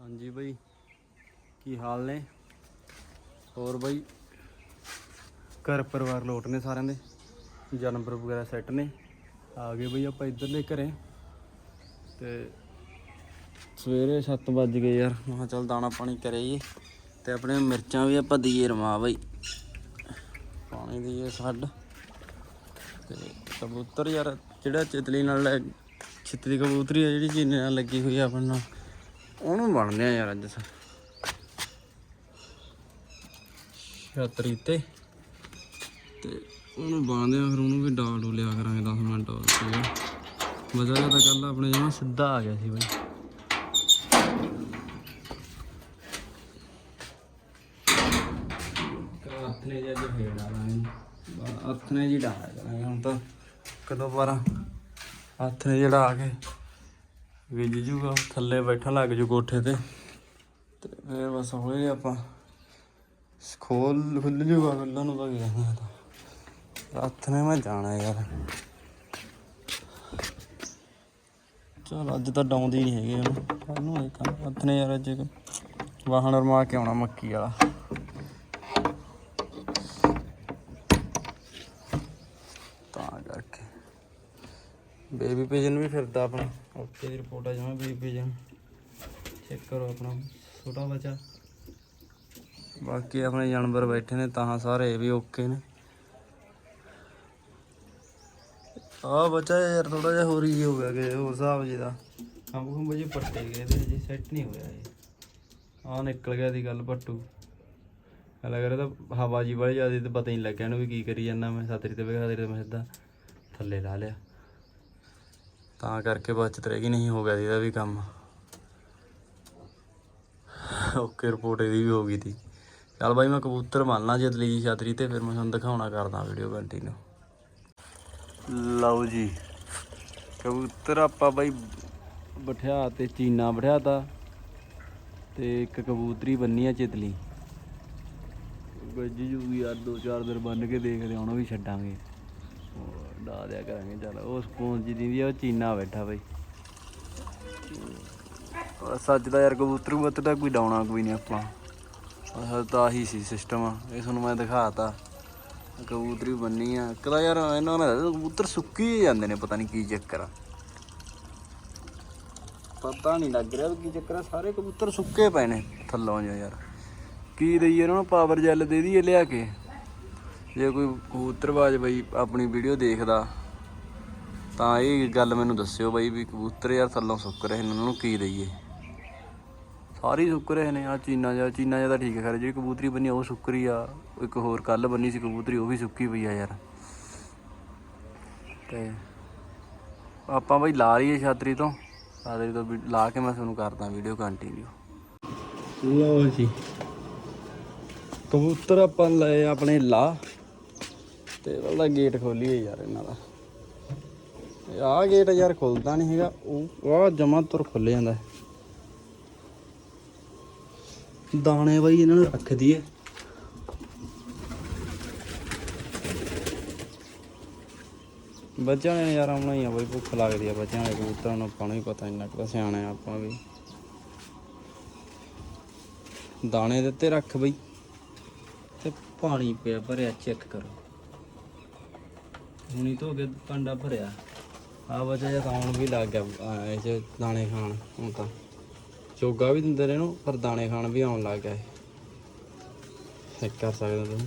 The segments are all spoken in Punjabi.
ਹਾਂਜੀ ਬਈ, ਕੀ ਹਾਲ ਨੇ? ਹੋਰ ਬਈ? ਘਰ ਪਰਿਵਾਰ ਲੋਟ ਨੇ ਸਾਰਿਆਂ ਦੇ? ਜਾਨਵਰ ਵਗੈਰਾ ਸੈੱਟ ਨੇ? ਆ ਗਏ ਬਈ ਆਪਾਂ ਇੱਧਰਲੇ ਘਰੇ। ਤੇ ਸਵੇਰੇ 7 ਵੱਜ ਗਏ ਯਾਰ। ਮੈਂ ਚੱਲ ਦਾਣਾ ਪਾਣੀ ਕਰੀਏ ਤੇ ਆਪਣੇ ਮਿਰਚਾਂ ਵੀ ਆਪਾਂ ਦਈਏ ਰਮਾ ਬਈ। ਪਾਣੀ ਦਈਏ ਛੱਡ ਤੇ ਕਬੂਤਰ ਯਾਰ, ਜਿਹੜਾ ਚਿਤਲੀ ਨਾਲ ਲੈ- ਛਿੱਤਰੀ ਕਬੂਤਰੀ ਆ ਜਿਹੜੀ ਚੀਨੇ ਨਾਲ ਲੱਗੀ ਹੋਈ ਆ ਆਪਣੇ ਨਾਲ। ਉਹਨੂੰ ਬਣਦੇ ਆ ਯਾਰ ਅੱਜ ਸਰ ਛਤਰੀ ਤੇ। ਤੇ ਉਹਨੂੰ ਬਾਂਦੇ ਆ ਫਿਰ ਉਹਨੂੰ ਵੀ ਡਾਲ ਡੂ ਲਿਆ ਕਰਾਂਗੇ 10 ਮਿੰਟ ਹੋਰ ਤੇ ਮਜ਼ਾ ਤਾਂ ਕੱਲ ਆਪਣੇ ਜਮਾ ਸਿੱਧਾ ਆ ਗਿਆ ਸੀ ਬਈ। ਹੱਥ ਨੇ ਜੀ ਅੱਜ ਫੇਰ ਡਾਲਾਂਗੇ। ਜੀ ਡਾਲਾ ਕਰਾਂਗੇ ਹੁਣ ਤਾਂ। ਕਦੋਂ ਪਾਰਾ ਹੱਥ ਨੇ ਜਿਹੜਾ ਆ ਕੇ। ਵਿਜ ਜੂਗਾ, ਥੱਲੇ ਬੈਠਣ ਲੱਗ ਜੂ ਕੋਠੇ ਤੇ। ਤੇ ਫਿਰ ਬਸ ਹੌਲੀ ਆਪਾਂ ਖੋਲ ਖੁੱਲ ਜੂਗਾ ਖੁੱਲਣ ਨੂੰ ਤਾਂ ਗਿਆ ਤਾਂ। ਹੱਥ ਨੇ ਮੈਂ ਜਾਣਾ ਯਾਰ। ਚਲ ਅੱਜ ਤਾਂ ਡਾਉਂਦੇ ਨਹੀਂ ਹੈਗੇ ਉਹਨੂੰ ਕੱਲ ਨੂੰ ਇਹ ਹੱਥ ਨੇ ਯਾਰ ਅੱਜ ਵਾਹਣ ਰਮਾ ਕੇ ਆਉਣਾ ਮੱਕੀ ਵਾਲਾ ਤਾਂ ਕਰਕੇ ਬੇਬੀ ਪਿਜਨ ਵੀ ਫਿਰਦਾ ਆਪਣਾ। ਓਕੇ ਦੀ ਰਿਪੋਰਟ ਆ ਜਾਵਾਂ ਬੇਬੀ ਪਿਜਨ ਚੈੱਕ ਕਰੋ ਆਪਣਾ, ਛੋਟਾ ਬੱਚਾ। ਬਾਕੀ ਆਪਣੇ ਜਾਨਵਰ ਬੈਠੇ ਨੇ, ਤਾਂ ਸਾਰੇ ਵੀ ਓਕੇ ਨੇ। ਆ ਬੱਚਾ ਯਾਰ ਥੋੜਾ ਜਿਹਾ ਹੋਰ ਹੀ ਹੋ ਗਿਆ ਕਿ ਹੋਰ ਹਿਸਾਬ ਜੀ ਦਾ। ਖੰਭ ਖੰਭ ਜੀ ਪੱਟੇ ਗਏ ਤੇ ਜੀ ਸੈੱਟ ਨਹੀਂ ਹੋਇਆ ਇਹ। ਆ ਨਿਕਲ ਗਿਆ ਦੀ ਗੱਲ ਪੱਟੂ। ਲੱਗ ਰਿਹਾ ਤਾਂ ਹਵਾ ਜੀ ਵਾਲੀ ਜ਼ਿਆਦਾ, ਤੇ ਪਤਾ ਹੀ ਨਹੀਂ ਲੱਗਿਆ ਇਹਨੂੰ ਵੀ ਕੀ ਕਰੀ ਜਾਂਦਾ ਮੈਂ। ਸਤਰੀ ਤੇ ਵੇਖਾ ਤੇ ਮੈਂ ਸਿੱਧਾ ਥੱਲੇ ਲਾ ਲਿਆ। ਤਾਂ ਕਰਕੇ ਬਚਤ ਰਹਿ ਗਈ, ਨਹੀਂ ਹੋ ਗਿਆ ਸੀ ਇਹਦਾ ਵੀ ਕੰਮ। ਓਕੇ ਰਿਪੋਰਟ ਇਹਦੀ ਵੀ ਹੋ ਗਈ ਤੀ ਚੱਲ ਬਾਈ, ਮੈਂ ਕਬੂਤਰ ਮੰਨਣਾ ਜੇ ਦਲੀ ਛਤਰੀ ਤੇ, ਫਿਰ ਮੈਂ ਤੁਹਾਨੂੰ ਦਿਖਾਉਣਾ ਕਰਦਾ ਵੀਡੀਓ ਕੰਟੀਨਿਊ ਲਓ ਜੀ, ਕਬੂਤਰ ਆਪਾਂ ਬਾਈ ਬਿਠਾ ਤੇ ਚੀਨਾ ਬਿਠਾਤਾ ਤੇ ਇੱਕ ਕਬੂਤਰੀ ਬੰਨੀ ਆ ਚਿਤਲੀ। ਗੱਜੀ ਜੂਗੀ ਯਾਰ ਦੋ ਚਾਰ ਦਿਨ ਬੰਨ ਕੇ ਦੇਖਦੇ ਹਾਂ ਵੀ ਛੱਡਾਂਗੇ। ਡਾ ਦਿਆ ਕਰਾਂਗੇ, ਚੱਲ ਉਹ ਸਕੂਨ ਜੀ ਦਿੰਦੀ ਆ, ਉਹ ਚੀਨਾ ਬੈਠਾ ਬਾਈ। ਸੱਚ ਦਾ ਯਾਰ ਕਬੂਤਰ ਬੱਤ ਤਾਂ ਕੋਈ ਡਾਉਣਾ ਕੋਈ ਨਹੀਂ ਆਪਾਂ। ਅਸਲ ਤਾਂ ਆਹੀ ਸੀ ਸਿਸਟਮ ਇਹ ਤੁਹਾਨੂੰ ਮੈਂ ਦਿਖਾਤਾ। ਕਬੂਤਰੀ ਬੰਨੀ ਆ। ਕਦਾ ਯਾਰ ਇਹਨਾਂ ਨੇ ਕਬੂਤਰ ਸੁੱਕੀ ਜਾਂਦੇ ਨੇ, ਪਤਾ ਨਹੀਂ ਕੀ ਚੱਕਰ ਆ। ਪਤਾ ਨਹੀਂ ਲੱਗ ਰਿਹਾ ਕੀ ਚੱਕਰ ਆ। ਸਾਰੇ ਕਬੂਤਰ ਸੁੱਕੇ ਪਏ ਨੇ ਥੱਲੋਂ ਜੋ ਯਾਰ। ਕੀ ਦਈਏ ਇਹਨਾਂ ਨੂੰ? ਪਾਵਰ ਜੈਲ ਦੇ ਦਈਏ ਲਿਆ ਕੇ। ਜੇ ਕੋਈ ਕਬੂਤਰਬਾਜ ਬਈ ਆਪਣੀ ਵੀਡੀਓ ਦੇਖਦਾ, ਤਾਂ ਇਹ ਗੱਲ ਮੈਨੂੰ ਦੱਸਿਓ ਬਈ ਵੀ ਕਬੂਤਰ ਯਾਰ ਥੱਲੋਂ ਸੁੱਕ ਰਹੇ ਨੇ, ਉਹਨਾਂ ਨੂੰ ਕੀ ਦਈਏ? ਸਾਰੇ ਸੁੱਕ ਰਹੇ ਨੇ ਆ ਚੀਨਾ ਜਾਂ ਚੀਨਾ ਜਾਂ ਤਾਂ ਠੀਕ ਹੈ ਖਰੇ, ਜਿਹੜੀ ਕਬੂਤਰੀ ਬੰਨੀ ਉਹ ਸੁੱਕ ਰਹੀ ਆ, ਇੱਕ ਹੋਰ ਕੱਲ ਬੰਨੀ ਸੀ ਕਬੂਤਰੀ, ਉਹ ਵੀ ਸੁੱਕੀ ਪਈ ਆ ਯਾਰ। ਤੇ ਆਪਾਂ ਬਈ ਲਾ ਲਈਏ ਛਾਤਰੀ ਤੋਂ ਛਾਤਰੀ ਤੋਂ ਵੀ ਲਾ ਕੇ ਮੈਂ ਤੁਹਾਨੂੰ ਕਰਦਾ ਵੀਡੀਓ ਕੰਟੀਨਿਊ ਲਓ ਜੀ। ਕਬੂਤਰ ਆਪਾਂ ਲਏ ਆਪਣੇ ਲਾ ਤੇ ਉਹਦਾ ਗੇਟ ਖੋਲੀਏ ਯਾਰ ਇਹਨਾਂ ਦਾ। ਆਹ ਗੇਟ ਯਾਰ ਖੁੱਲਦਾ ਨਹੀਂ ਹੈਗਾ, ਉਹ ਆਹ ਜਮਾ ਤੁਰ ਖੁੱਲ ਜਾਂਦਾ ਹੈ। ਦਾਣੇ ਬਾਈ ਇਹਨਾਂ ਨੂੰ ਰੱਖ ਦਈਏ। ਬੱਚਿਆਂ ਨੇ ਯਾਰ ਆਉਣਾ ਹੀ ਆ ਬਾਈ, ਭੁੱਖ ਲੱਗਦੀ ਆ ਬੱਚਿਆਂ ਦੇ ਕਬੂਤਰਾਂ ਨੂੰ, ਆਪਾਂ ਨੂੰ ਪਤਾ ਇੰਨਾ ਕਿ ਸਿਆਣੇ ਆਪਾਂ ਵੀ। ਦਾਣੇ ਦਿੱਤੇ ਰੱਖ ਬਈ। ਤੇ ਪਾਣੀ ਪਿਆ ਭਰਿਆ, ਚੈੱਕ ਕਰੋ। ਹੁਣੀ ਧੋ ਕੇ ਭਾਂਡਾ ਭਰਿਆ। ਆ ਬੱਚਾ ਜਾਂ ਤਾਂ ਵੀ ਲੱਗ ਗਿਆ ਆ, ਇਹ ਚ ਦਾਣੇ ਖਾਣ ਹੁਣ ਤਾਂ। ਚੋਗਾ ਵੀ ਦਿੰਦੇ ਨੇ ਇਹਨੂੰ ਪਰ ਦਾਣੇ ਖਾਣ ਵੀ ਆਉਣ ਲੱਗ ਗਿਆ ਇਹ। ਚੈੱਕ ਕਰ ਸਕਦੇ ਹੋ ਤੁਸੀਂ।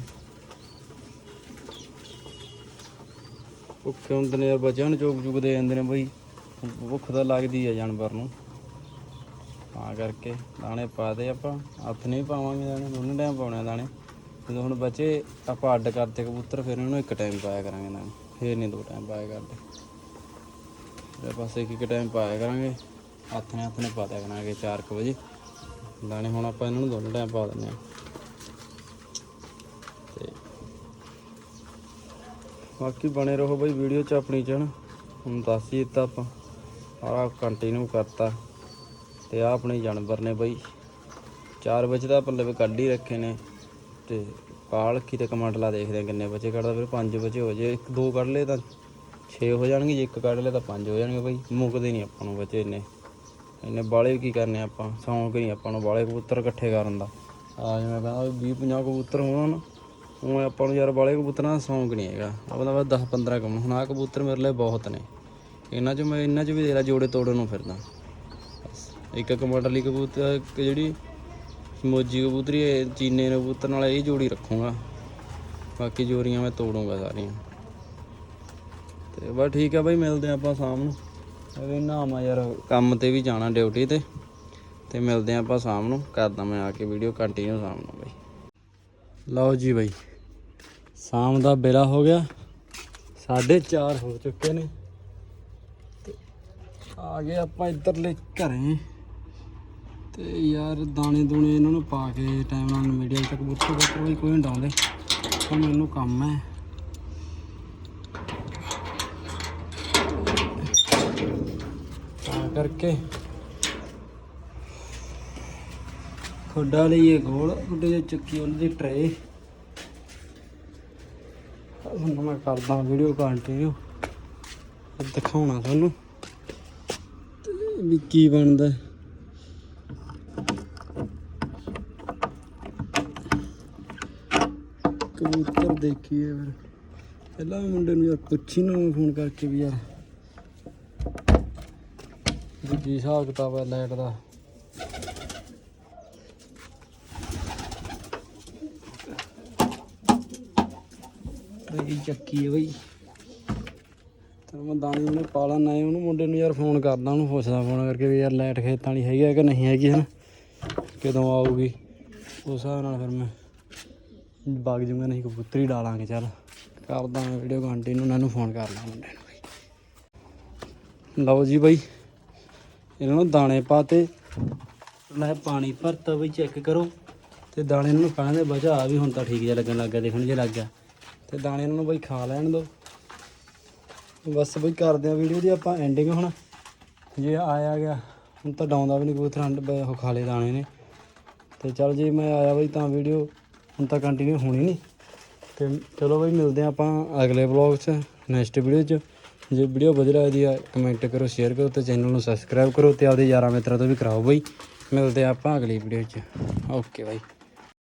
ਭੁੱਖੇ ਹੁੰਦੇ ਨੇ ਯਾਰ ਬੱਚਿਆਂ ਨੂੰ ਚੋਗ ਚੁਗ ਦੇ ਜਾਂਦੇ ਨੇ ਬਈ। ਭੁੱਖ ਤਾਂ ਲੱਗਦੀ ਹੈ ਜਾਨਵਰ ਨੂੰ। ਤਾਂ ਕਰਕੇ ਦਾਣੇ ਪਾ ਦੇ ਆਪਾਂ ਹੱਥ ਨਹੀਂ ਪਾਵਾਂਗੇ ਦਾਣੇ ਦੋਨੇ ਟਾਈਮ ਪਾਉਣੇ ਆ ਦਾਣੇ। ਜਦੋਂ ਹੁਣ ਬੱਚੇ ਆਪਾਂ ਅੱਡ ਕਰਤੇ ਕਬੂਤਰ ਫਿਰ ਉਹਨੂੰ ਇੱਕ ਟਾਈਮ ਪਾਇਆ ਕਰਾਂਗੇ ਦਾਣੇ। ਫਿਰ ਨਹੀਂ ਦੋ ਟਾਈਮ ਪਾਇਆ ਕਰਦੇ। ਤੇ ਬਸ ਇੱਕ ਇੱਕ ਟਾਈਮ ਪਾਇਆ ਕਰਾਂਗੇ। ਹੱਥ ਨੇ ਹੱਥ ਨੇ ਪਾ ਦਿਆ ਕਰਾਂਗੇ 4:00 ਵਜੇ। ਦਾਣੇ ਹੁਣ ਆਪਾਂ ਇਹਨਾਂ ਨੂੰ ਦੋਨੇ ਟਾਈਮ ਪਾ ਦਿੰਦੇ ਆ ਤੇ ਬਾਕੀ ਬਣੇ ਰਹੋ ਬਈ ਵੀਡੀਓ ਚ ਆਪਣੀ ਚ ਹਨਾ। ਹੁਣ ਦੱਸ ਹੀ ਦਿੱਤਾ ਆਪਾਂ। ਸਾਰਾ ਕੰਟੀਨਿਊ ਕਰਤਾ। ਤੇ ਆ ਆਪਣੇ ਜਾਨਵਰ ਨੇ ਬਈ। 4 ਵਜੇ ਦਾ ਆਪਾਂ ਕੱਢ ਹੀ ਰੱਖੇ ਨੇ। ਤੇ ਪਾਲਕੀ ਤੇ ਕਮਾਂਡਲਾ ਦੇਖਦੇ ਆ ਕਿੰਨੇ ਬੱਚੇ ਕੱਢਦਾ, ਫਿਰ ਪੰਜ ਬੱਚੇ ਹੋ ਜੇ, ਇੱਕ ਦੋ ਕੱਢ ਲਏ ਤਾਂ 6 ਹੋ ਜਾਣਗੇ, ਜੇ ਇੱਕ ਕੱਢ ਲਏ ਤਾਂ ਪੰਜ ਹੋ ਜਾਣਗੇ ਬਈ, ਮੁੱਕਦੇ ਨਹੀਂ ਆਪਾਂ ਨੂੰ ਬੱਚੇ ਇੰਨੇ। ਇਹਨੇ ਬਾਲੇ ਕੀ ਕਰਨੇ ਆਪਾਂ, ਸ਼ੌਂਕ ਨਹੀਂ ਆਪਾਂ ਨੂੰ ਬਾਲੇ ਕਬੂਤਰ ਇਕੱਠੇ ਕਰਨ ਦਾ। ਆ ਜਿਵੇਂ ਕਹਿੰਦਾ 20 50 ਕਬੂਤਰ ਹੋਣ ਨਾ ਉਹ ਆਪਾਂ ਨੂੰ ਯਾਰ ਬਾਲੇ ਕਬੂਤਰਾਂ ਦਾ ਸ਼ੌਂਕ ਨਹੀਂ ਹੈਗਾ। ਆਪਾਂ ਦਾ ਬਸ 10 15 ਕਮ, ਹੁਣ ਆ ਕਬੂਤਰ ਮੇਰੇ ਲਈ ਬਹੁਤ ਨੇ। ਇਹਨਾਂ 'ਚ ਮੈਂ, ਇਹਨਾਂ 'ਚ ਵੀ ਦੇਰਾ ਜੋੜੇ ਤੋੜਨ ਨੂੰ ਫਿਰਦਾ। ਬਸ, ਇੱਕ ਕਮੰਡਲੀ ਕਬੂਤਰ, ਇੱਕ ਜਿਹੜੀ ਮੋਜੀ ਕਬੂਤਰੀ ਹੈ ਚੀਨੇ ਕਬੂਤਰ ਨਾਲ ਇਹ ਜੋੜੀ ਰੱਖੂੰਗਾ। ਬਾਕੀ ਜੋੜੀਆਂ ਮੈਂ ਤੋੜੂੰਗਾ ਸਾਰੀਆਂ। ਤੇ ਬਸ ਠੀਕ ਆ ਬਾਈ, ਮਿਲਦੇ ਆ ਆਪਾਂ ਸ਼ਾਮ ਨੂੰ। ਅਰੇ ਨਾ ਯਾਰ, ਕੰਮ ਤੇ ਵੀ ਜਾਣਾ ਡਿਊਟੀ ਤੇ। ਤੇ ਮਿਲਦੇ ਆ ਆਪਾਂ ਸ਼ਾਮ ਨੂੰ। ਕਰਦਾ ਮੈਂ ਆ ਕੇ ਵੀਡੀਓ ਕੰਟੀਨਿਊ ਸ਼ਾਮ ਨੂੰ ਬਾਈ। ਲਓ ਜੀ ਬਾਈ, ਸ਼ਾਮ ਦਾ ਬੇਲਾ ਹੋ ਗਿਆ। 4:30 ਹੋ ਚੁੱਕੇ ਨੇ। ਤੇ ਆ ਗਏ ਆਪਾਂ ਇੱਧਰਲੇ ਘਰੇ। ਤੇ ਯਾਰ ਦਾਣੇ ਦੂਣੇ ਇਹਨਾਂ ਨੂੰ ਪਾ ਕੇ ਟਾਈਮ ਨਾਲ ਮੀਡੀਆ ਤੱਕ ਬੁੱਤਰ ਦਾ ਕੋਈ ਕੋਈ ਨਹੀਂ ਡਾਉਂਦੇ ਮੈਨੂੰ ਕੰਮ ਹੈ। ਤਾਂ ਕਰਕੇ ਖੋਡਾ ਲਈਏ ਗੋਲ ਖੋਡੇ ਦੇ ਚੱਕੀ ਉਹਨਾਂ ਦੀ ਟਰੇ ਹੁਣ ਮੈਂ ਕਰਦਾ ਵੀਡੀਓ ਕੰਟੀਨਿਊ ਦਿਖਾਉਣਾ ਤੁਹਾਨੂੰ। ਵੀ ਕੀ ਬਣਦਾ। ਕਬੂਤਰ ਦੇਖੀਏ ਫਿਰ। ਪਹਿਲਾਂ ਵੀ ਮੁੰਡੇ ਨੂੰ ਯਾਰ ਪੁੱਛੀ ਨੂੰ ਫੋਨ ਕਰਕੇ ਵੀ ਯਾਰ। ਵੀ ਕੀ ਹਿਸਾਬ ਕਿਤਾਬ ਹੈ ਲਾਈਟ ਦਾ। ਟ੍ਰੇਨ ਚੱਕੀ ਹੈ ਬਈ। ਤੇ ਮੈਂ ਦਾਣੀ ਉਹਨੇ ਪਾਲਾ ਨਾ ਉਹਨੂੰ ਮੁੰਡੇ ਨੂੰ ਯਾਰ ਫੋਨ ਕਰਦਾ, ਉਹਨੂੰ ਪੁੱਛਦਾ ਫੋਨ ਕਰਕੇ ਵੀ ਯਾਰ ਲਾਈਟ ਖੇਤਾਂ ਵਾਲੀ ਹੈਗੀ ਹੈ ਕਿ ਨਹੀਂ ਹੈਗੀ ਹਨ। ਕਦੋਂ ਆਊਗੀ? ਉਸ ਹਿਸਾਬ ਨਾਲ ਫਿਰ ਮੈਂ ਵਗ ਜੂਗਾ, ਨਹੀਂ ਕਬੂਤਰੀ ਡਾਲਾਂਗੇ, ਚੱਲ। ਕਰਦਾ ਮੈਂ ਵੀਡੀਓ ਘੰਟੇ ਨੂੰ, ਉਹਨਾਂ ਨੂੰ ਫੋਨ ਕਰ ਲਾਂ ਮੁੰਡੇ ਨੂੰ ਬਈ। ਲਓ ਜੀ ਬਈ, ਇਹਨਾਂ ਨੂੰ ਦਾਣੇ ਪਾਤੇ। ਮੈਂ ਪਾਣੀ ਭਰਤਾ ਬਈ ਚੈੱਕ ਕਰੋ। ਤੇ ਦਾਣੇ ਇਹਨਾਂ ਨੂੰ ਖਾਣ ਦੇ ਬਚਾ ਵੀ ਹੁਣ ਤਾਂ ਠੀਕ ਜਿਹਾ ਲੱਗਣ ਲੱਗ ਗਿਆ, ਦੇਖਣ ਜੇ ਲੱਗ ਗਿਆ। ਤੇ ਦਾਣੇ ਇਹਨਾਂ ਨੂੰ ਬਈ ਖਾ ਲੈਣ ਦੋ। ਬਸ ਬਈ ਕਰਦੇ ਆ ਵੀਡੀਓ ਦੀ ਆਪਾਂ ਐਂਡਿੰਗ ਹੁਣ। ਜੇ ਆਇਆ ਗਿਆ, ਹੁਣ ਤਾਂ ਡਾਉਂਦਾ ਵੀ ਨਹੀਂ ਕਬੂਤਰ, ਅੰਡ ਖਾ ਲਏ ਦਾਣੇ ਨੇ। ਤੇ ਚਲ ਜੇ ਮੈਂ ਆਇਆ ਬਈ ਤਾਂ ਵੀਡੀਓ ਹੁਣ ਤਾਂ ਕੰਟੀਨਿਊ ਹੋਣੀ ਨਹੀਂ। ਤੇ ਚਲੋ ਬਈ, ਮਿਲਦੇ ਆ ਆਪਾਂ ਅਗਲੇ ਵਲੌਗ 'ਚ ਨੈਕਸਟ ਵੀਡੀਓ 'ਚ। ਜੇ ਵੀਡੀਓ ਵਧੀਆ ਲੱਗਦੀ ਆ ਕਮੈਂਟ ਕਰੋ ਸ਼ੇਅਰ ਕਰੋ ਤੇ ਚੈਨਲ ਨੂੰ ਸਬਸਕ੍ਰਾਈਬ ਕਰੋ ਤੇ ਆਪਦੇ ਯਾਰਾਂ ਮਿੱਤਰਾਂ ਤੋਂ ਵੀ ਕਰਾਓ ਬਈ। ਮਿਲਦੇ ਆ ਆਪਾਂ ਅਗਲੀ ਵੀਡੀਓ 'ਚ। Okay bye.